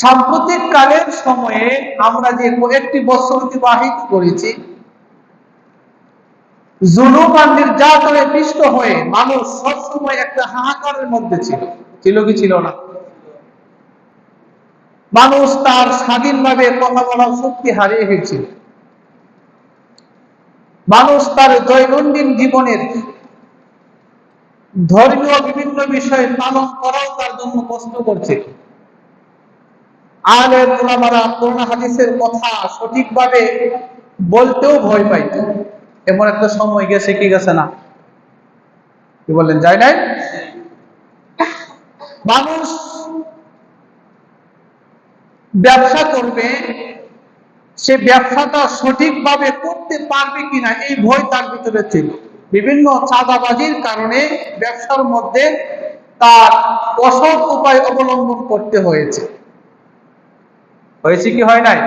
সাম্প্রতিক কালের সময়ে আমরা যে কয়েকটি বছর অতিবাহিত করেছি, জুলুম আর নির্যাতনে পিষ্ট হয়ে মানুষ সবসময় একটা হাহাকারের মধ্যে ছিল। ছিল কি ছিল না? মানুষ তার স্বাধীনভাবে কথা বলার শক্তি হারিয়ে ফেলছিল। মানুষ তার দৈনন্দিন জীবনের ধর্মীয় বিভিন্ন বিষয়ে পালন করাও তার জন্য কষ্ট করছে। ওলামারা কোরআন হাদিসের কথা সঠিকভাবে বলতেও ভয় পাইত। এমন একটা সময় গেছে কি গেছে না? কি বললেন নাই? মানুষ ব্যবসা করবে, সে ব্যবসাটা সঠিকভাবে করতে পারবে কিনা এই ভয় তার ভিতরে ছিল। বিভিন্ন চাঁদাবাজির কারণে ব্যবসার মধ্যে তার অসৎ উপায় অবলম্বন করতে হয়েছে। হয়েছে কি হয় নাই?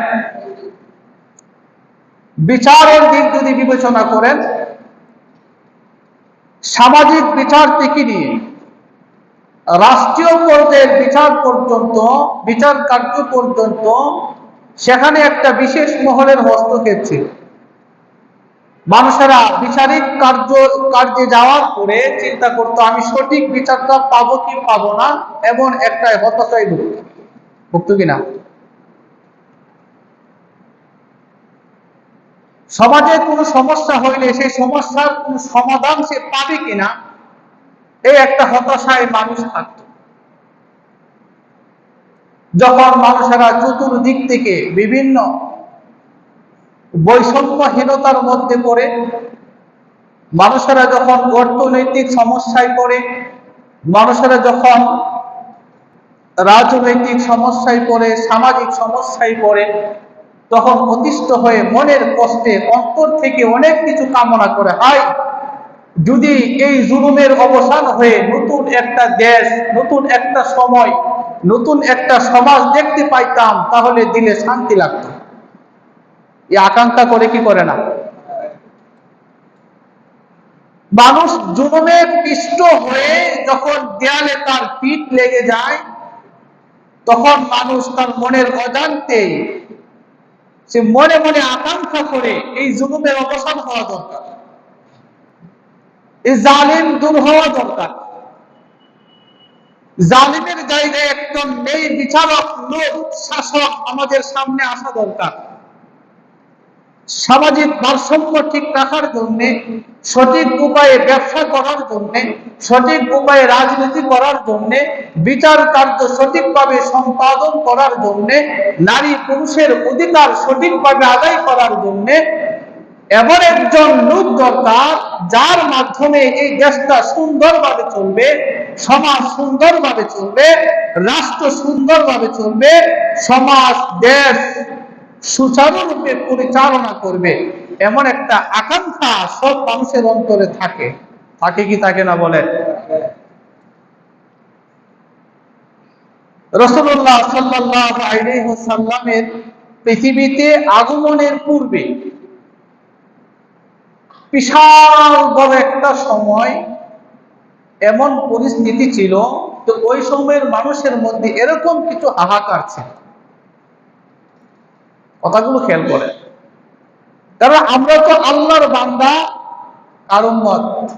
বিচারের দিক যদি বিবেচনা করেন, সামাজিক বিচার থেকে নিয়ে রাষ্ট্রীয় পর্যায়ের বিচার পর্যন্ত, বিচার কার্য পর্যন্ত সেখানে একটা বিশেষ মহলের হস্তক্ষেপ ছিল। মানুষেরা বিচারিক কার্য, কার্যে যাওয়ার পরে চিন্তা করতো, আমি সঠিক বিচারটা পাবো কি পাবো না, এমন একটা হতাশায় ভুগত। ভুগত কিনা সমাজে কোনো সমস্যা হইলে সেই সমস্যার কোন সমাধান সে পাবে কিনা, এই একটা হতাশায় মানুষ থাকত। যখন মানুষেরা চতুর্দিক থেকে বিভিন্ন বৈষম্যহীনতার মধ্যে পড়ে, মানুষেরা যখন অর্থনৈতিক সমস্যায় পড়ে, মানুষেরা যখন রাজনৈতিক সমস্যায় পড়ে, সামাজিক সমস্যায় পড়ে তখন অতিষ্ঠ হয়ে মনের কষ্টে অন্তর থেকে অনেক কিছু কামনা করে হাই যদি এই জুলুমের অবসান হয়ে নতুন একটা দেশ, নতুন একটা সময়, নতুন একটা সমাজ দেখতে পাইতাম, তাহলে দিলে শান্তি লাগত। এই আকাঙ্ক্ষা করে কি করে না? মানুষ জুলুমে পিষ্ট হয়ে যখন দেয়ালে তার পিঠ লেগে যায়, তখন মানুষ তার মনের অজান্তে সে মনে মনে আকাঙ্ক্ষা করে এই জুলুমের অবসান হওয়া দরকার। এই জালিম দূর হওয়া দরকার। জালিমের জায়গায় একজন নেই বিচারক, লোক, শাসক আমাদের সামনে আসা দরকার। সামাজিক ভারসাম্য ঠিক রাখার জন্য, সঠিক উপায়ে ব্যবসা করার জন্য, সঠিক উপায়ে রাজনীতি করার জন্য, বিচার কার্য সঠিকভাবে সম্পাদন করার জন্য, নারী পুরুষের অধিকার সঠিকভাবে আদায় করার জন্য, এমন একজন লোক দরকার যার মাধ্যমে এই দেশটা সুন্দরভাবে চলবে, সমাজ সুন্দরভাবে চলবে, রাষ্ট্র সুন্দরভাবে চলবে, সমাজ, দেশ সুচারুরূপে পরিচালনা করবে। এমন একটা আকাঙ্ক্ষা সব মানুষের অন্তরে থাকে। থাকে কি থাকে না বলেন? রসুল্লাহ পৃথিবীতে আগমনের পূর্বে বিশাল বড় একটা সময় এমন পরিস্থিতি ছিল তো ওই সময়ের মানুষের মধ্যে এরকম কিছু হাহাকার ছিল। কথাগুলো খেয়াল করে। কারণ আমরা তো আল্লাহর বান্দা আর উম্মত?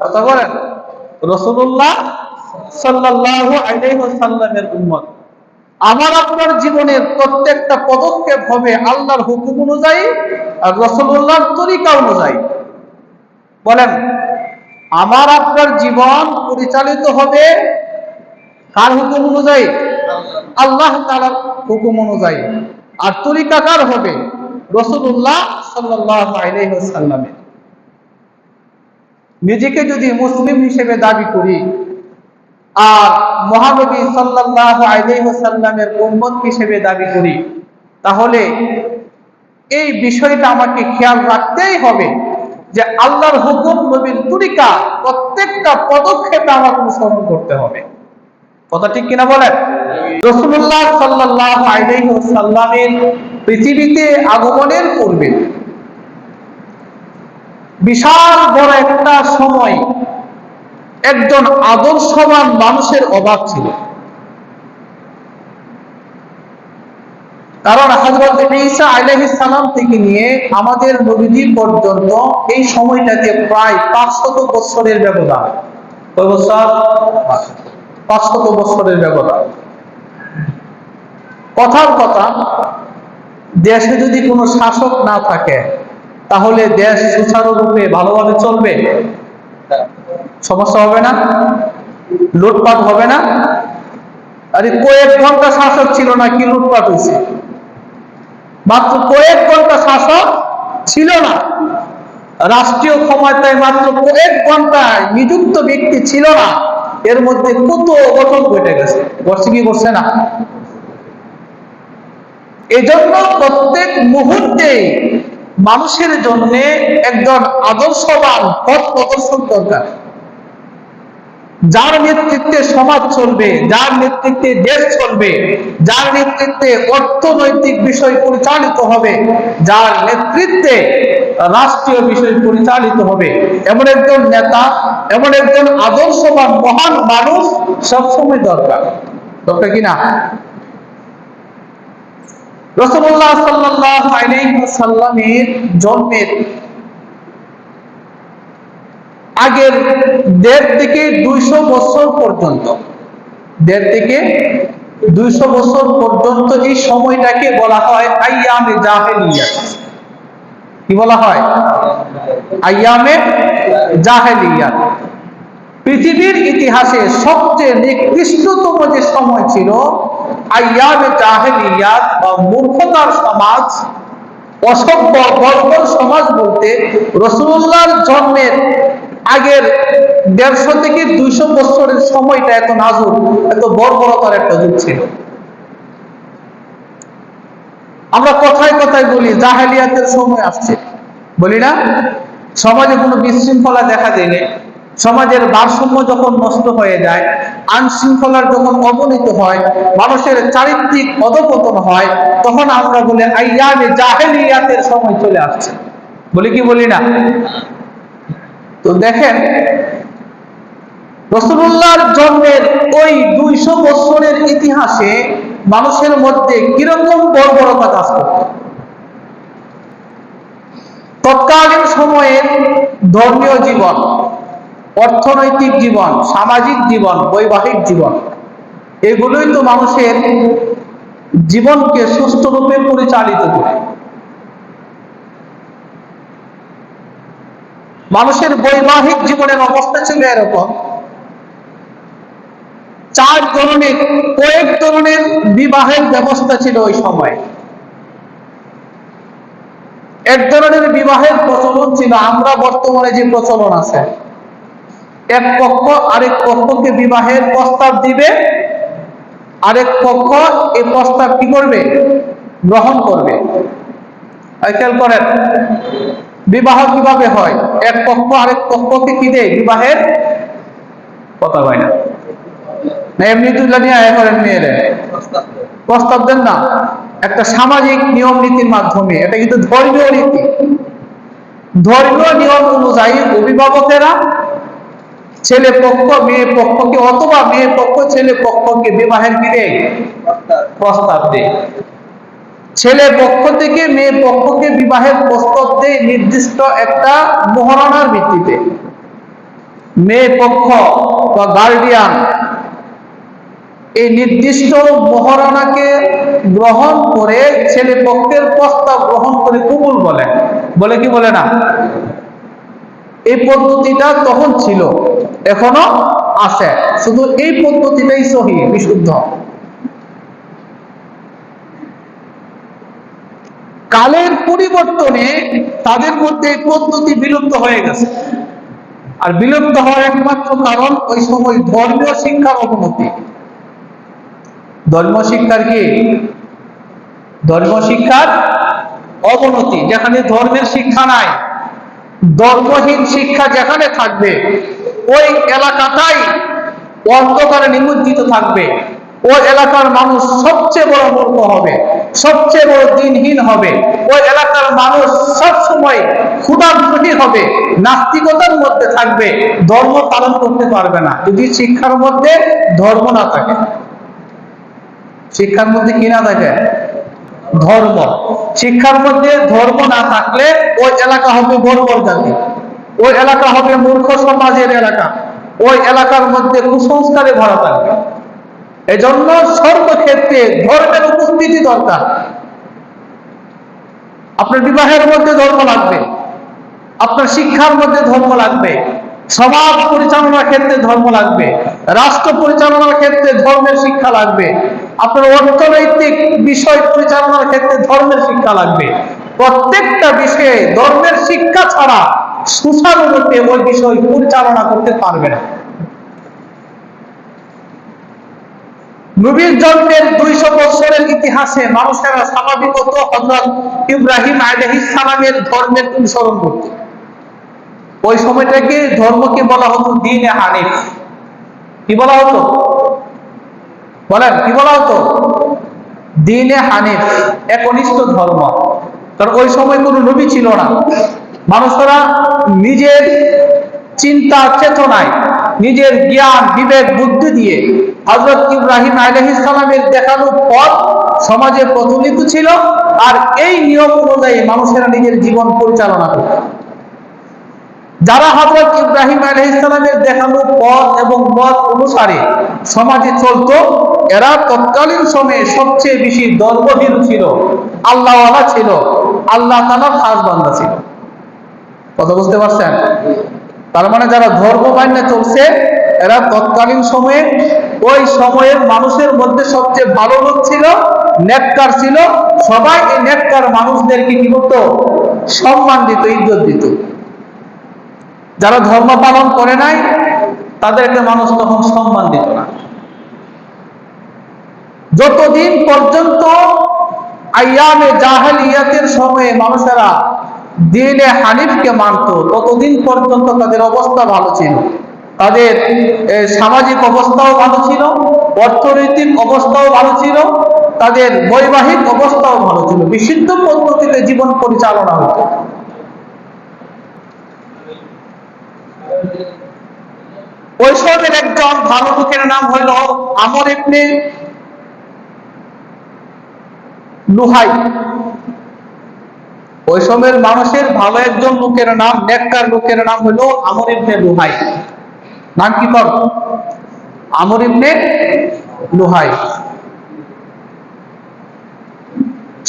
কথা বলেন। রসুল্লাহ সাল্লাহ আলাইসাল্লামের উম্মত। আমার আপনার জীবনের প্রত্যেকটা পদক্ষেপ হবে আল্লাহর হুকুম অনুযায়ী আর রসুল্লাহর তরিকা অনুযায়ী। বলেন, আমার আপনার জীবন পরিচালিত হবে কার হুকুম অনুযায়ী? আল্লাহ তালার হুকুম অনুযায়ী। আর তরিকা কার হবে? রসুল্লাহ সাল্লামের নিজেকে যদি মুসলিম হিসেবে দাবি করি, আর মহানবী সাল্লাহ আলাইসাল্লামের উম্মত হিসেবে দাবি করি, তাহলে এই বিষয়টা আমাকে খেয়াল রাখতেই হবে যে আল্লাহর হুকুম, নবীর তরিকা প্রত্যেকটা পদক্ষেপে আমাকে অনুসরণ করতে হবে। কথা ঠিক কিনা বলেন? রসুল্লাহ সাল্লাহ আলাইসাল্লামের পৃথিবীতে আগমনের পূর্বে বিশাল বড় একটা সময় একজন আদর্শবান মানুষের অভাব ছিল। কারণ হজরত ঈসা সালাম থেকে নিয়ে আমাদের নবীজি পর্যন্ত এই সময়টাতে প্রায় পাঁচশত বছরের ব্যবধান। কয় বছর পাঁচশত বছরের ব্যবধান। কথার কথা, দেশে যদি কোনো শাসক না থাকে, তাহলে দেশ সুচারুরূপে ভালোভাবে চলবে? সমস্যা হবে না? লুটপাট হবে না? আরে কয়েক ঘণ্টা শাসক ছিল না, কি লুটপাট হয়েছে? মাত্র কয়েক ঘণ্টা শাসক ছিল না। রাষ্ট্রীয় ক্ষমতায় মাত্র কয়েক ঘন্টায় নিযুক্ত ব্যক্তি ছিল না। এর মধ্যে কত গঠন ঘটে গেছে? বসে কি করছে না? এজন্য প্রত্যেক মুহূর্তে মানুষের জন্য একজন আদর্শবান পথ প্রদর্শন দরকার। যার নেতৃত্বে সমাজ চলবে, যার নেতৃত্বে দেশ চলবে, যার নেতৃত্বে অর্থনৈতিক বিষয় পরিচালিত হবে, যার নেতৃত্বে রাষ্ট্রীয় বিষয় পরিচালিত হবে। এমন একজন নেতা, এমন একজন আদর্শবান, মহান মানুষ সবসময় দরকার। দরকার কি না? রসুল্লাহ সাল্লাহ আলাইসাল্লামের জন্মের আগের দেড় থেকে দুইশো বছর পর্যন্ত। দেড় থেকে দুইশো বছর পর্যন্ত এই সময়টাকে বলা হয় আইয়ামে জাহেলিয়া কি বলা হয়? আইয়ামে জাহেলিয়া পৃথিবীর ইতিহাসে সবচেয়ে নিকৃষ্টতম যে সময় ছিল, আইয়ামে জাহেলিয়াত বা মূর্খতার সমাজ, অসভ্য, বর্বর সমাজ বলতে রসুল্লাহর জন্মের আগের দেড়শো থেকে দুইশো বছরের সময়টা এত নাজুক এত বর্বরতার একটা যুগ ছিল। আমরা কথায় কথায় বলি, জাহেলিয়াতের সময় আসছে। বলি না? সমাজে কোনো বিশৃঙ্খলা দেখা দেয়নি সমাজের ভারসাম্য যখন নষ্ট হয়ে যায় আইন শৃঙ্খলার যখন অবনীত হয়, মানুষের চারিত্রিক অধপতন হয়, তখন আমরা বলি, আইয়ামে জাহেলিয়াতের সময় চলে আসছে। বলি কি বলি না? তো দেখেন, রসুল্লাহর জন্মের ওই দুইশো বছরের ইতিহাসে মানুষের মধ্যে কীরকম বর্বরতা কাজ করত? তৎকালীন সময়ের ধর্মীয় জীবন, অর্থনৈতিক জীবন, সামাজিক জীবন, বৈবাহিক জীবন, এগুলোই তো মানুষের জীবনকে সুস্থরূপে পরিচালিত করে। মানুষের বৈবাহিক জীবনের অবস্থা ছিল এরকম। চার ধরনের, কয়েক ধরনের বিবাহের ব্যবস্থা ছিল ওই সময়। এক ধরনের বিবাহের প্রচলন ছিল, আমরা বর্তমানে যে প্রচলন আছে। এক পক্ষ আরেক পক্ষকে বিবাহের প্রস্তাব দিবে, আরেক পক্ষ এই প্রস্তাব কি করবে? গ্রহণ করবে। খেয়াল করেন বিবাহ কীভাবে হয়? এক পক্ষ আরেক পক্ষকে কি দেয় বিবাহের? কথা হয় না। এমনি তুলে নিয়ে আয় করেন প্রস্তাব দেন না। একটা সামাজিক নিয়ম নীতির মাধ্যমে এটা কিন্তু ধর্মীয় নীতি। ধর্মীয় নিয়ম অনুযায়ী অভিভাবকেরা ছেলে পক্ষ মেয়ে পক্ষকে অথবা মেয়ে পক্ষ ছেলে পক্ষকে বিবাহের কি দেয়? প্রস্তাব দেয়। ছেলে পক্ষ থেকে মেয়ে পক্ষকে বিবাহের প্রস্তাব দেয় নির্দিষ্ট একটা মহারণার ভিত্তিতে। মেয়ে পক্ষ বা গার্ডিয়ান এই নির্দিষ্ট মহারণাকে গ্রহণ করে ছেলে পক্ষের প্রস্তাব গ্রহণ করে কবুল বলে। বলে কি বলে না? এই পদ্ধতিটা তখন ছিল, এখনও আছে। শুধু এই পদ্ধতিটাই সহি, বিশুদ্ধ। কালের পরিবর্তনে তাদের মধ্যে এই পদ্ধতি বিলুপ্ত হয়ে গেছে। আর বিলুপ্ত হওয়ার একমাত্র কারণ ওই সময় ধর্মীয় শিক্ষার অবনতি। ধর্ম শিক্ষার কি? ধর্ম শিক্ষার অবনতি, যেখানে ধর্মের শিক্ষা নাই। ধর্মহীন শিক্ষা যেখানে থাকবে, ওই এলাকাটাই অন্ধকারে নিমজ্জিত থাকবে। ওই এলাকার মানুষ সবচেয়ে বড় মূর্খ হবে। সবচেয়ে বড় দিনহীন হবে। ওই এলাকার মানুষ সব সময় ক্ষুধার্থী হবে, নাস্তিকতার মধ্যে থাকবে, ধর্ম পালন করতে পারবে না। যদি শিক্ষার মধ্যে ধর্ম না থাকে, শিক্ষার মধ্যে কি না থাকে? ধর্ম। শিক্ষার মধ্যে ধর্ম না থাকলে ওই এলাকা হবে বর্বর জাতি। ওই এলাকা হবে মূর্খ সমাজের এলাকা। ওই এলাকার মধ্যে কুসংস্কারে ভরা থাকবে। এজন্য সর্বক্ষেত্রে ধর্মের উপস্থিতি দরকার। আপনার বিবাহের মধ্যে ধর্ম লাগবে, আপনার শিক্ষার মধ্যে ধর্ম লাগবে, সমাজ পরিচালনার ক্ষেত্রে ধর্ম লাগবে, রাষ্ট্র পরিচালনার ক্ষেত্রে ধর্মের শিক্ষা লাগবে, আপনার অর্থনৈতিক বিষয় পরিচালনার ক্ষেত্রে ধর্মের শিক্ষা লাগবে। প্রত্যেকটা বিষয়ে ধর্মের শিক্ষা ছাড়া সুচারুরূপে ওই বিষয় পরিচালনা করতে পারবে না। নবীর জন্মের দুইশো বছরের ইতিহাসে মানুষেরা স্বাভাবিকত হজরত ইব্রাহিম সালামের ধর্মের অনুসরণ করত। ওই সময়টাকে ধর্মকে বলা হতো দিনে হানিফ। কি বলা হতো? বলেন, কি বলা হতো? দিনে হানিফ, একনিষ্ঠ ধর্ম। কারণ ওই সময় কোনো নবী ছিল না। মানুষরা নিজের চিন্তা চেতনায় নিজের জ্ঞান, বিবেক, বুদ্ধি দিয়ে হজরত ইব্রাহিম আলহিসামের দেখানো পথ সমাজে প্রচলিত ছিল আর এই নিয়ম অনুযায়ী মানুষেরা নিজের জীবন পরিচালনা করত। যারা হজরত ইব্রাহিম আলহিসামের দেখানো পথ এবং পথ অনুসারে সমাজে চলত, এরা তৎকালীন সময়ে সবচেয়ে বেশি দর্বহীন ছিল, আল্লাহওয়ালা ছিল, আল্লাহ তালার খাস বান্দা ছিল। কথা বুঝতে পারছেন? তার মানে যারা ধর্ম মান্য চলছে, এরা তৎকালীন সময়ে, ওই সময়ের মানুষের মধ্যে সবচেয়ে ভালো লোক ছিল, নেককার ছিল। সবাই এই নেককার মানুষদেরকে কি করতো? সম্মান দিত, ইজ্জত দিত। যারা ধর্ম পালন করে নাই, তাদেরকে মানুষ তখন সম্মান দিত না। যতদিন পর্যন্ত আয়ামে জাহেলিয়াতের সময়ে মানুষেরা দিনে হানিফকে মানত ততদিন পর্যন্ত তাদের অবস্থা ভালো ছিল। তাদের সামাজিক অবস্থাও ভালো ছিল, অর্থনৈতিক অবস্থাও ভালো ছিল, তাদের বৈবাহিক অবস্থাও ভালো ছিল। বিশুদ্ধ পদ্ধতিতে জীবন পরিচালনা হতো। ওই একজন ভালো লোকের নাম হইল আমর ইবনে লুহাই। ওই সময়ের মানুষের ভালো একজন লোকের নাম, নেককার লোকের নাম হলো আমর ইবনে লুহাই। নাম কি কর আমর ইবনে লুহাই।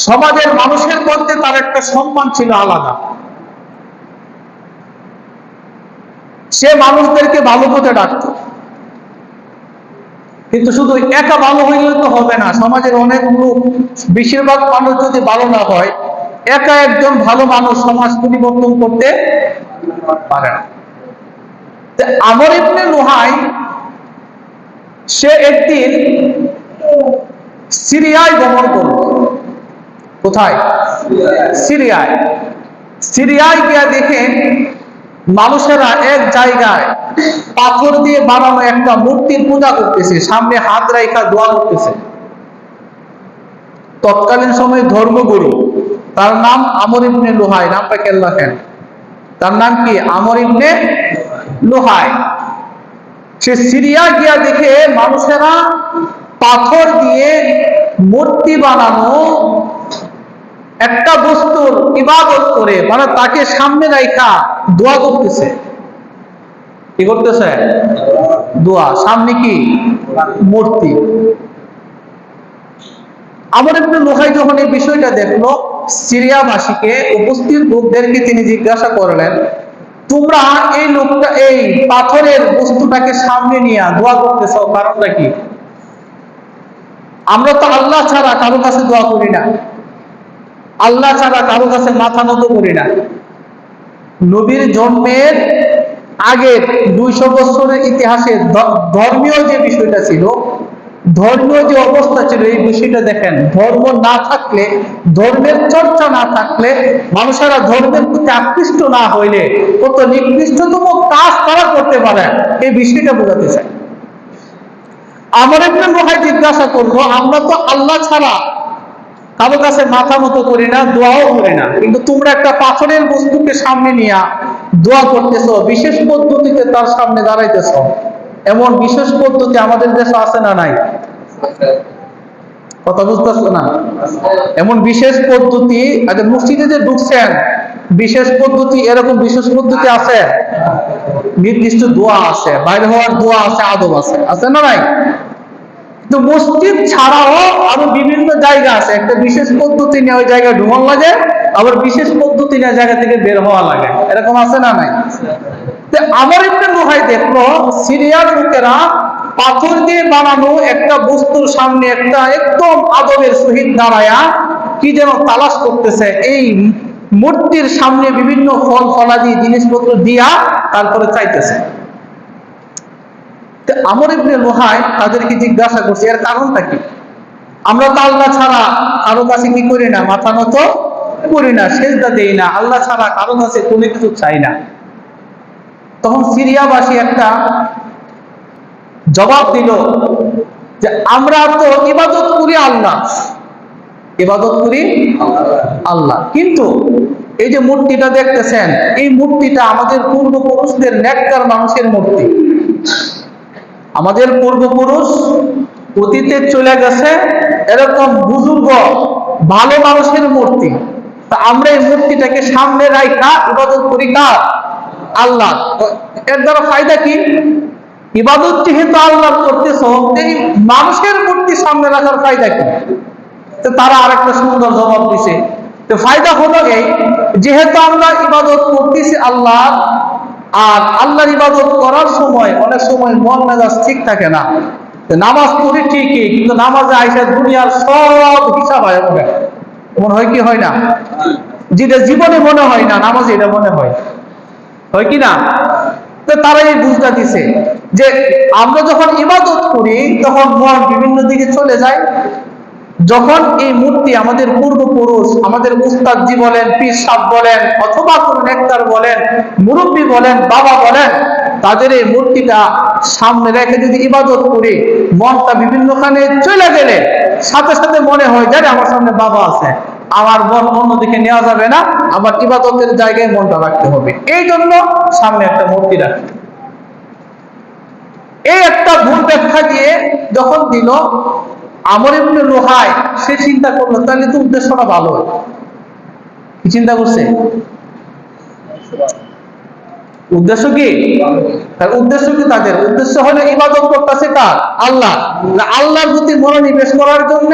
সমাজের মানুষের মধ্যে তার একটা সম্মান ছিল আলাদা। সে মানুষদেরকে ভালো পথে ডাকত। কিন্তু শুধু একা ভালো হইলে তো হবে না, সমাজের অনেক লোক, বেশিরভাগ মানুষ যদি ভালো না হয় একা একজন ভালো মানুষ সমাজ পরিবর্তন করতে পারে না। আমর ইবনে লোহাই, সে একদিন সিরিয়ায় গমন করল। কোথায়? সিরিয়ায়। সিরিয়ায় গিয়া দেখে মানুষেরা এক জায়গায় পাথর দিয়ে বানানো একটা মূর্তির পূজা করতেছে, সামনে হাত রাইখা দোয়া করতেছে। তৎকালীন সময় ধর্মগুরু তার নাম আমর ইবনে লোহাই, নামটা কেন রাখেন। তার নাম কি? আমর ইবনে লোহাই। সে সিরিয়া গিয়া দেখে মানুষেরা পাথর দিয়ে মূর্তি বানানো একটা বস্তুর ইবাদত করে মানে তাকে সামনে রাইখা দোয়া করতেছে। কি করতেছে? দোয়া। সামনে কি? মূর্তি। আমার একটু লোহাই যখন এই বিষয়টা দেখল, সিরিয়াবাসীকে, উপস্থিত লোকদেরকে তিনি জিজ্ঞাসা করলেন, তোমরা এই লোকটা, এই পাথরের বস্তুটাকে সামনে নিয়ে দোয়া করতেছ, কারণটা কি? আমরা তো আল্লাহ ছাড়া কারও কাছে দোয়া করি না। আল্লাহ ছাড়া কারও কাছে মাথা নত করি না। নবীর জন্মের আগের দুইশো বছরের ইতিহাসে ধর্মীয় যে বিষয়টা ছিল ধর্মীয় যে অবস্থা ছিল, এই বিষয়টা দেখেন, ধর্ম না থাকলে, ধর্মের চর্চা না থাকলে মানুষেরা ধর্মের প্রতি আকৃষ্ট না হইলে কত নিকৃষ্টতম কাজ তারা করতে পারে, এই বিষয়টা বোঝাতে চাই। আমার একটা মহাই জিজ্ঞাসা করব আমরা তো আল্লাহ ছাড়া কারও কাছে মাথা মতো করি না, দোয়াও করি না, কিন্তু তোমরা একটা পাথরের বস্তুকে সামনে নিয়ে দোয়া করতেছ, বিশেষ পদ্ধতিতে তার সামনে দাঁড়াইতেছ। এমন বিশেষ পদ্ধতি আমাদের দেশে আছে না নাই? কথা বুঝতেছো না? এমন বিশেষ পদ্ধতি আচ্ছা মসজিদে যে ঢুকছেন, বিশেষ পদ্ধতি, এরকম বিশেষ পদ্ধতি আছে? নির্দিষ্ট দোয়া আছে, বাইরে হওয়ার দোয়া আছে, আদব আছে আছে না নাই? কিন্তু মসজিদ ছাড়াও আরও বিভিন্ন জায়গা আছে। একটা বিশেষ পদ্ধতি নিয়ে ওই জায়গায় ঢুকন লাগে, আবার বিশেষ পদ্ধতি নিয়ে জায়গা থেকে বের হওয়া লাগে। এরকম আছে না নাই? তো একটা দেখল সিরিয়ার লোকেরা পাথর দিয়ে বানানো একটা বস্তুর সামনে একটা একদম আদবের সহিত দাঁড়ায়া কি যেন তালাশ করতেছে। এই মূর্তির সামনে বিভিন্ন ফল ফলাদি জিনিসপত্র দিয়া তারপরে চাইতেছে। আমর ইবনে লোহাই তাদেরকে জিজ্ঞাসা করছে, এর কারণটা কি? আমরা তো আল্লাহ ছাড়া কারও কাছে কি করি না, মাথা নত করি না, সেজদা দেই না, আল্লাহ ছাড়া কারও কাছে কোনো কিছু চাই না। তখন সিরিয়াবাসী একটা জবাব দিল যে, আমরা তো ইবাদত করি আল্লাহ। ইবাদত করি আল্লাহ। কিন্তু এই যে মূর্তিটা দেখতেছেন, এই মূর্তিটা আমাদের পূর্বপুরুষদের নেককার মানুষের মূর্তি। আমাদের পূর্বপুরুষ অতীতে চলে গেছে এরকম বুজুর্গ, ভালো মানুষের মূর্তি। তা আমরা এই মূর্তিটাকে সামনে রাখা ইবাদত করি কার? আল্লাহ। এর দ্বারা ফায়দা কি? ইবাদত যেহেতু আল্লাহ করতেছ এই মানুষের মূর্তি সামনে রাখার ফায়দা কি? তো তারা আরেকটা সুন্দর জবাব দিছে। তো ফায়দা হলো এই, যেহেতু আমরা ইবাদত করতেছি আল্লাহ আর আল্লাহর ইবাদত করার সময় অনেক সময় মন মেজাজ ঠিক থাকে না। নামাজ পড়ি ঠিকই, কিন্তু নামাজে আইসা দুনিয়ার সব হিসাব হয়। মনে হয় কি হয় না? যেটা জীবনে মনে হয় না, নামাজে এটা মনে হয়। হয় কি না তারা এই বুঝটা দিছে যে আমরা যখন ইবাদত করি, তখন মন বিভিন্ন দিকে চলে যায়। যখন এই মূর্তি আমাদের পূর্বপুরুষ, আমাদের উস্তাদজি বলেন, পীর সাহ বলেন, অথবা কোন নেকটার বলেন, মুরব্বী বলেন, বাবা বলেন, তাদের এই মূর্তিটা সামনে রেখে যদি ইবাদত করি, মনটা বিভিন্নখানে চলে গেলে সাথে সাথে মনে হয় যে আমার সামনে বাবা আছে। আমার মন অন্যদিকে নেওয়া যাবে না, আমার ইবাদতের জায়গায় মনটা রাখতে হবে। এই জন্য সামনে একটা মূর্তি রাখতে এই একটা ভুল ব্যাখ্যা দিয়ে যখন দিল, আমর ইবনে লোহায় সে চিন্তা করল, তাহলে তো উদ্দেশ্যটা ভালো। কি চিন্তা করছে? উদ্দেশ্য কি? তার উদ্দেশ্য কি তাদের? উদ্দেশ্য হলো ইবাদত করতেছে কার? আল্লাহ। আল্লাহর প্রতি মনোনিবেশ করার জন্য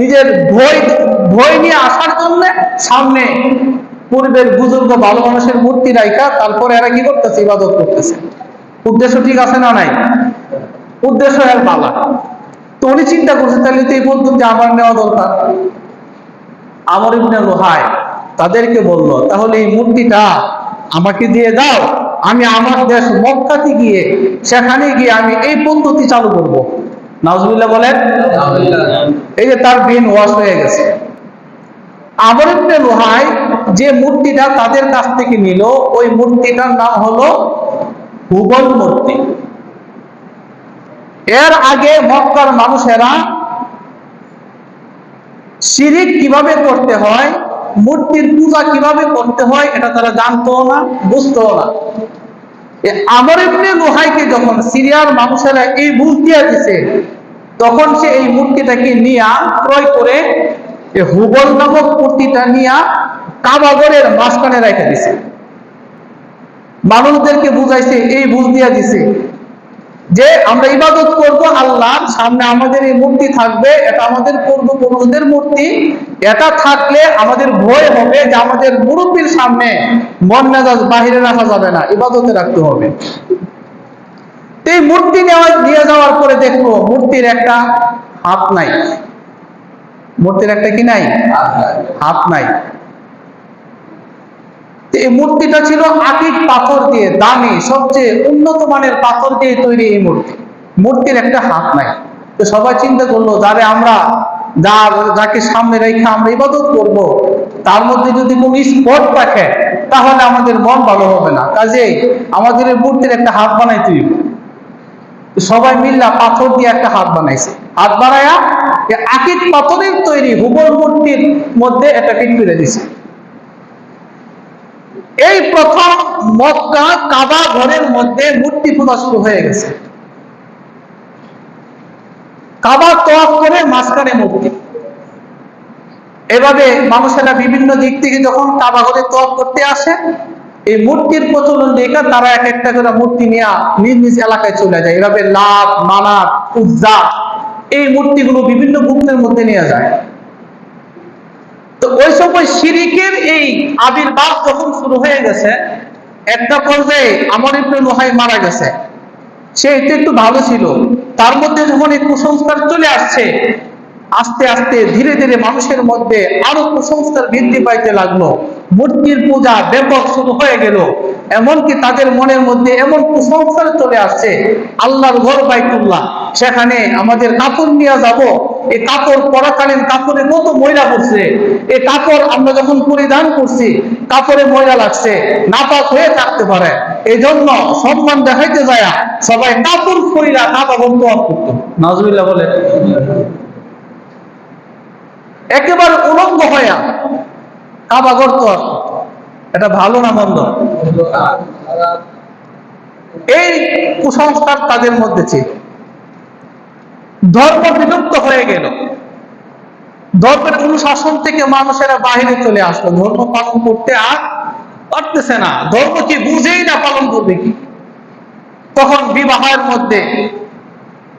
নিজের ভয় ভয় নিয়ে আসার জন্য সামনে পূর্বের বুজুর্গ ভালো মানুষের মূর্তি রাইকা তারপরে এরা কি করতেছে? ইবাদত করতেছে। উদ্দেশ্য ঠিক আছে না নাই? উদ্দেশ্য এর বালা তো উনি চিন্তা করছে তাহলে তো এই পদ্ধতি আমার নেওয়া দরকার। আমার ইবনে লোহায় তাদেরকে বলল তাহলে এই মূর্তিটা আমাকে দিয়ে দাও। আমি আমার দেশ মক্কাতে গিয়ে সেখানে গিয়ে আমি এই পদ্ধতি চালু করব। নাজমুল্লাহ বলেন এই যে তার ব্রেন ওয়াশ হয়ে গেছে। আমর ইবনে লোহাই যে মূর্তিটা তাদের কাছ থেকে নিল, ওই মূর্তিটার নাম হলো হুবল মূর্তি। এর আগে মক্কার মানুষেরা শিরিক কীভাবে করতে হয়, মূর্তির পূজা কীভাবে করতে হয়, এটা তারা জানতো না বুঝতো না। আমর লোহাইকে যখন সিরিয়ার মানুষেরা এই বুঝ দিয়া দিছে, তখন সে এই মূর্তিটাকে নিয়ে ক্রয় করে এই হুবল নামক মূর্তিটা নিয়া কাবাগরের মাঝখানে রেখে দিছে। মানুষদেরকে বুঝাইছে, এই বুঝ দিয়া দিছে যে আমরা ইবাদত করব আল্লাহর সামনে, আমাদের এই মূর্তি থাকবে, এটা আমাদের পূর্বপুরুষদের মূর্তি, এটা থাকলে আমাদের ভয় হবে যে আমাদের মুরব্বীর সামনে মন মেজাজ বাহিরে রাখা যাবে না, ইবাদতে রাখতে হবে। এই মূর্তি নেওয়া, নিয়ে যাওয়ার পরে দেখব মূর্তির একটা হাত নাই। মূর্তির একটা কি নাই? হাত নাই। এই মূর্তিটা ছিল আকিক পাথর দিয়ে দামি, সবচেয়ে উন্নত মানের পাথর দিয়ে তৈরি এই মূর্তি। মূর্তির একটা হাত নাই। তো সবাই চিন্তা করল, যারে আমরা যার যাকে সামনে রেখে আমরা ইবাদত করব, তার মধ্যে যদি কোনো স্পট থাকে, তাহলে আমাদের মন ভালো হবে না। কাজেই আমাদের এই মূর্তির একটা হাত বানাই তুই সবাই মিল্লা পাথর দিয়ে একটা হাত বানাইছে। হাত বানায়া আকিক পাথরের তৈরি হুবল মূর্তির মধ্যে এটা ফিট করে দিছে। এই প্রথম মক্কা কাবা ঘরের মধ্যে মূর্তি পূজা হয়ে গেছে। কাবা তোয়াফ করে মাঝখানে মূর্তি। এভাবে মানুষেরা বিভিন্ন দিক থেকে যখন কাবাগরে তপ করতে আসে, এই মূর্তির প্রচলন দেখে তারা এক একটা করে মূর্তি নিয়ে নিজ নিজ এলাকায় চলে যায়। এভাবে লাভ মানাত উজ্জা এই মূর্তিগুলো বিভিন্ন গুপ্তের মধ্যে নিয়ে যায়। তো ওই সময় শিরিকের এই আবির্ভাব যখন শুরু হয়ে গেছে, একটা পর্যায়ে আমার একটু লোহাই মারা গেছে। সে একটু ভালো ছিল। তার মধ্যে যখন এই কুসংস্কার চলে আসছে আস্তে আস্তে ধীরে ধীরে মানুষের মধ্যে আরও কুসংস্কার বৃদ্ধি পাইতে লাগল। মূর্তির পূজা ব্যাপক শুরু হয়ে গেল। এমনকি তাদের মনের মধ্যে এমন কুসংস্কার চলে আসছে, আল্লাহর ঘর বাইতুল্লাহ। সেখানে আমাদের কাপড় নিয়ে যাব, এই কাপড় পরাকালীন কাপড়ে কত ময়লা পড়ছে। এই কাপড় আমরা যখন পরিধান করছি, কাপড়ে ময়লা লাগছে, নাপাক হয়ে থাকতে পারে। এই জন্য সম্মান দেখাইতে যায় সবাই কাপড় পরিরা কাপড় বন্ধ করতো নাজবিল্লাহ বলে একেবারে উলঙ্গ হইয়া কাবা করতো এটা ভালো না মন্দ? এই কুসংস্কার তাদের মধ্যে ছিল। ধর্ম বিলুপ্ত হয়ে গেল। ধর্মের অনুশাসন থেকে মানুষেরা বাহিরে চলে আসলো। ধর্ম পালন করতে আর পারতেছে না। ধর্ম কি বুঝেই না পালন করবে কি? তখন বিবাহের মধ্যে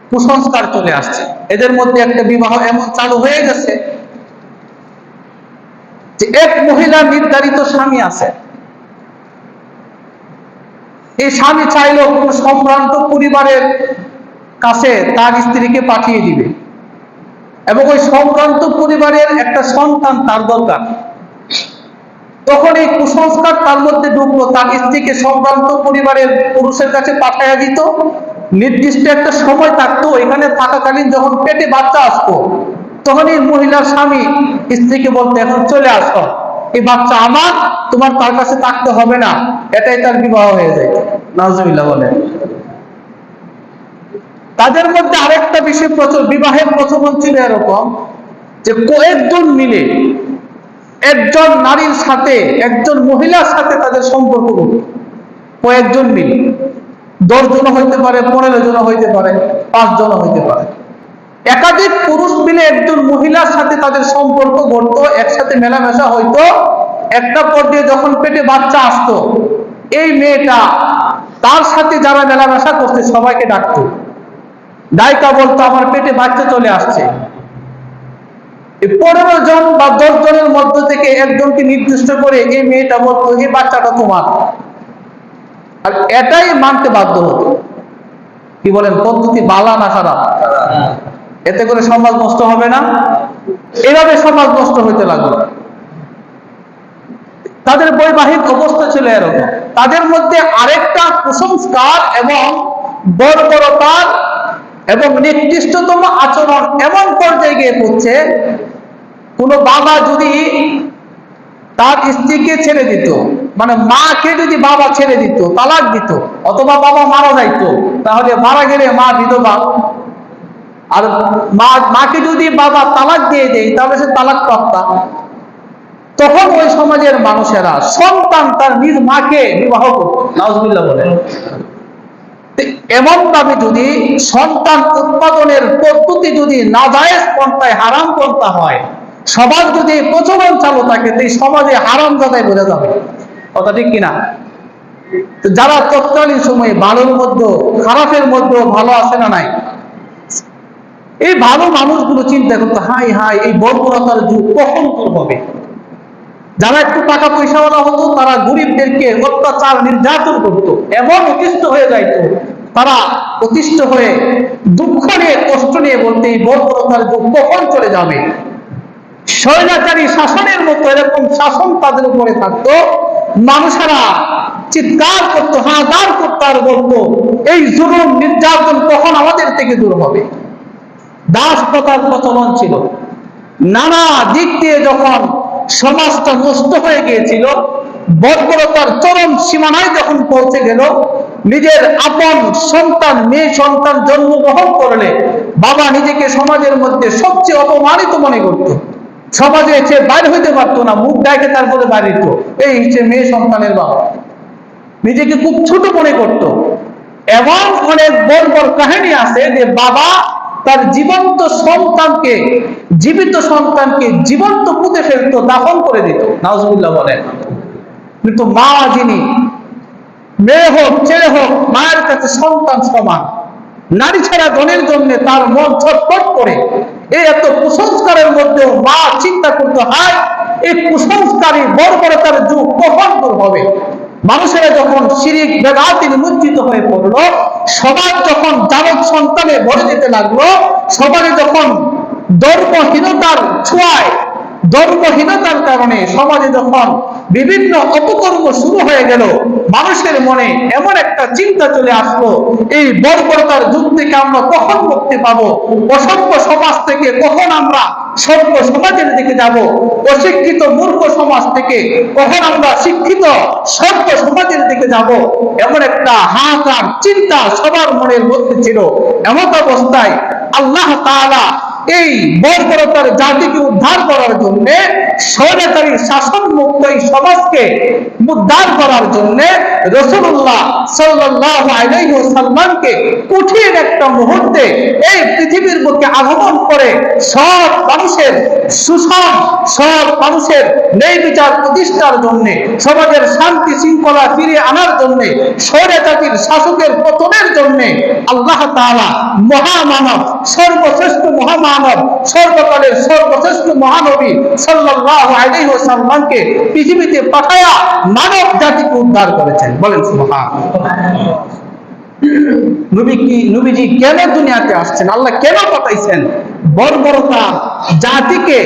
কুসংস্কার চলে আসছে। এদের মধ্যে একটা বিবাহ এমন চালু হয়ে গেছে যে এক মহিলা নির্ধারিত স্বামী আছে। এই স্বামী চাইলেও কোন সম্ভ্রান্ত পরিবারের কাছে তার স্ত্রীকে পাঠিয়ে দিবে। এবং ওই সম্ভ্রান্ত পরিবারের একটা সন্তান তার দরকার। তখন এই কুসংস্কার তার মধ্যে ঢুকলো, তার স্ত্রীকে সম্ভ্রান্ত পরিবারের পুরুষের কাছে পাঠাইয়া দিত। নির্দিষ্ট একটা সময় থাকতো, এখানে থাকাকালীন যখন পেটে বাচ্চা আসতো তখন এই মহিলার স্বামী স্ত্রীকে বলতে, এখন চলে আসো। এই বাচ্চা আমার, তোমার তার কাছে থাকতে হবে না। এটাই তার বিবাহ হয়ে যায়। নাজমিল্লা বলে তাদের মধ্যে আরেকটা বিষয় প্রচুর, বিবাহের প্রচলন ছিল এরকম যে কয়েকজন মিলে একজন নারীর সাথে, একজন মহিলার সাথে তাদের সম্পর্ক কয়েকজন মিলে। দশ জন হইতে পারে, পনেরো জন হইতে পারে, পাঁচ জন হইতে পারে। একাধিক পুরুষ মিলে একজন মহিলার সাথে তাদের সম্পর্ক ঘটতো, একসাথে মেলামেশা হইতো। একটা পর্যায়ে যখন পেটে বাচ্চা আসতো, এই মেয়েটা তার সাথে যারা মেলামেশা করছে সবাইকে ডাকতো। ডাইকা বলতো, আমার পেটে বাচ্চা চলে আসছে। পনেরো জন বা দশ জনের মধ্য থেকে একজনকে নির্দিষ্ট করে এই মেয়েটা বলতো, এই বাচ্চাটা তোমার। আর এটাই মানতে বাধ্য হতো। কি বলেন, পদ্ধতি বালা না খারাপ? এতে করে সমাজ নষ্ট হবে না। এভাবে সমাজ নষ্ট হইতে লাগল। তাদের বৈবাহিক অবস্থা ছিল এরকম। তাদের মধ্যে আরেকটা কুসংস্কার এবং বর্বরতার এবং নির্দিষ্টতম আচরণ এমন পর্যায়ে গিয়ে পড়ছে, কোন বাবা যদি তার স্ত্রীকে ছেড়ে দিত মানে মাকে যদি বাবা ছেড়ে দিত, তালাক দিত, অথবা বাবা মারা যাইতো, তাহলে মারা গেলে মা বিধবা। আর মাকে যদি বাবা তালাক দিয়ে দেয়, তাহলে সে তালাক প্রাপ্তা তখন ওই সমাজের মানুষেরা সন্তান তার নিজ মাকে বিবাহ করত। বলে এমন ভাবে যদি সন্তান উৎপাদনের পদ্ধতি যদি নাজায়েজ পন্থায়, হারাম পন্থা হয়, সমাজ যদি প্রচলন চালু থাকে তো সমাজে হারাম জাদায় বোঝা যাবে। কথা ঠিক কিনা? যারা তৎকালীন সময়ে ভালোর মধ্যে, খারাপের মধ্যে ভালো আছে না নাই? এই ভালো মানুষগুলো চিন্তা করতো, হাই হাই, এই বর্বরতার যুগ কখন দূর হবে? যারা একটু টাকা পয়সাওয়ালা হতো, তারা গরিবদেরকে অত্যাচার, নির্যাতন করত, এমন অতিষ্ঠ হয়ে যাইত, তারা অতিষ্ঠ হয়ে দুঃখ নিয়ে, কষ্ট নিয়ে বলতে এই বর্বরতার যুগ কখন চলে যাবে? স্বৈরাচারী শাসনের মতো এরকম শাসন তাদের উপরে থাকতো, মানুষেরা চিৎকার করতো, হাহাকার করতো আর বলতো, এই জুলুম, নির্যাতন কখন আমাদের থেকে দূর হবে? দাস প্রথার প্রচলন ছিল। নানা দিক দিয়ে যখন সমাজটা নষ্ট হয়ে গিয়েছিল, বর্বরতার চরম সীমানায় যখন পৌঁছে গেল, নিজের আপন সন্তান, মেয়ে সন্তান জন্মগ্রহণ করলে বাবা নিজেকে সমাজের মধ্যে সবচেয়ে অপমানিত মনে করত। সমাজে সে বাইরে হইতে পারতো না, মুখ ডাকে তারপরে বাড়িত এই হচ্ছে মেয়ে সন্তানের বাবা। নিজেকে খুব ছোট মনে করত। এমন অনেক বড় কাহিনী আছে যে বাবা তার জীবন্ত সন্তানকে, জীবিত সন্তানকে জীবন্ত পুঁতে ফেলতো, দাফন করে দিত। নাউজুবিল্লাহ বলেন। কিন্তু মা যিনি, মেয়ে হোক, ছেলে হোক, মায়ের কাছে সন্তান সমান, নারী ছাড়া ধনের জন্য তার মন ছটফট করে এই এত কুসংস্কারের মধ্যেও মা চিন্তা করতে, হয়, এই কুসংস্কারী বর্বরতার যুগ কখন দূর হবে? মানুষেরা যখন শিরিক বেদাতি নিমজ্জিত হয়ে পড়ল সবার যখন জানক সন্তানে ভরে যেতে লাগল সবারই যখন ধর্মহীনতার ছোঁয়ায় ধর্মহীনতার কারণে সমাজে যখন বিভিন্ন অপকর্ম শুরু হয়ে গেল, মানুষের মনে এমন একটা চিন্তা চলে আসলো, এই বর্বরতার যুগ থেকে আমরা কখন মুক্তি পাবো? অসভ্য সমাজ থেকে কখন আমরা সভ্য সমাজের দিকে যাব? অশিক্ষিত মূর্খ সমাজ থেকে কখন আমরা শিক্ষিত সভ্য সমাজের দিকে যাব? এমন একটা হাহাকার চিন্তা সবার মনের মধ্যে ছিল। এমন অবস্থায় আল্লাহ এই বর্বরতার জাতিকে উদ্ধার করার জন্য, স্বৈরাচারী শাসন মুক্ত এই সমাজকে উদ্ধার করার জন্য রসুল্লাহ সাল্লাল্লাহু আলাইহি ওয়াসাল্লামকে কঠিন একটা মুহূর্তে এই পৃথিবীর বুকে আগমন করে সব মানুষের সুষম সব মানুষের ন্যায় বিচার প্রতিষ্ঠার জন্য, সমাজের শান্তি শৃঙ্খলা ফিরে আনার জন্য, স্বৈরাচারীর শাসকের পতনের জন্য আল্লাহ তাআলা মহামানব, সর্বশ্রেষ্ঠ মহামানব সর্বকালের সর্বশ্রেষ্ঠ মহানবী সাল্লাল্লাহু আলাইহি ওয়াসাল্লামকে পৃথিবীতে পাঠায়া মানব জাতিকে উদ্ধার করেছেন। বলেন সুবহানাল্লাহ নবী কি নবীজি কেন দুনিয়াতে আসছেন? আল্লাহ কেন পাঠাইছেন? বর্বরতা জাতিকে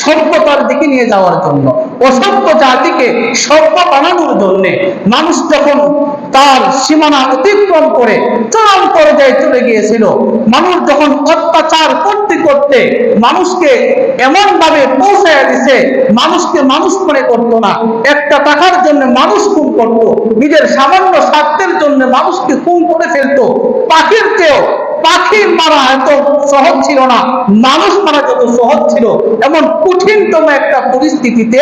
সভ্যতার দিকে নিয়ে যাওয়ার জন্য, অসভ্য জাতিকে সভ্য বানানোর জন্য মানুষ যখন তার সীমানা অতিক্রম করে চরম পর্যায়ে চলে গিয়েছিল, মানুষ যখন অত্যাচার করতে করতে মানুষকে এমন ভাবে পৌঁছায় দিছে, মানুষকে মানুষ মনে করতো না, একটা টাকার জন্য মানুষ খুন করতো, নিজের সামান্য স্বার্থের জন্য মানুষকে খুন করে ফেলতো, পাখির চেয়েও পাখি মারা এত সহজ ছিল না, মানুষ মারা যত সহজ ছিল, এমন কঠিনতম একটা পরিস্থিতিতে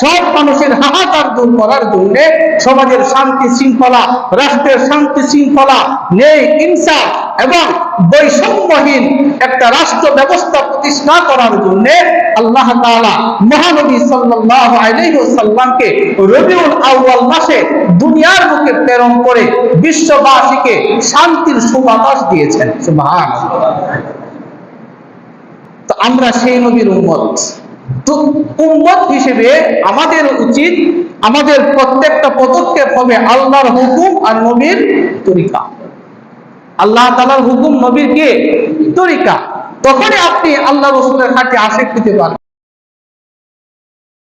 সব মানুষের হাহাকার দূর করার জন্য সমাজের শান্তি শৃঙ্খলা, রাষ্ট্রের শান্তি শৃঙ্খলা নেই ইনসাফ এবং বৈষম্যহীন একটা রাষ্ট্র ব্যবস্থা প্রতিষ্ঠা করার জন্য আল্লাহ তাআলা মহানবী সাল্লাল্লাহু আলাইহি ওয়াসাল্লামকে রবিউল আউয়াল মাসে দুনিয়ার বুকে প্রেরণ করে বিশ্ববাসীকে শান্তির সুবাতাস দিয়েছেন। সুবহানাল্লাহ। তো আমরা সেই নবীর উম্মত। তো উম্মত হিসেবে আমাদের উচিত, আমাদের প্রত্যেকটা পদক্ষেপ হবে আল্লাহর হুকুম আর নবীর তরিকা। আল্লাহ তালার হুকুম নবীর কে? তরিকা। তখনই আপনি আল্লাহ রসুলের হাতে আশেক দিতে পারবেন।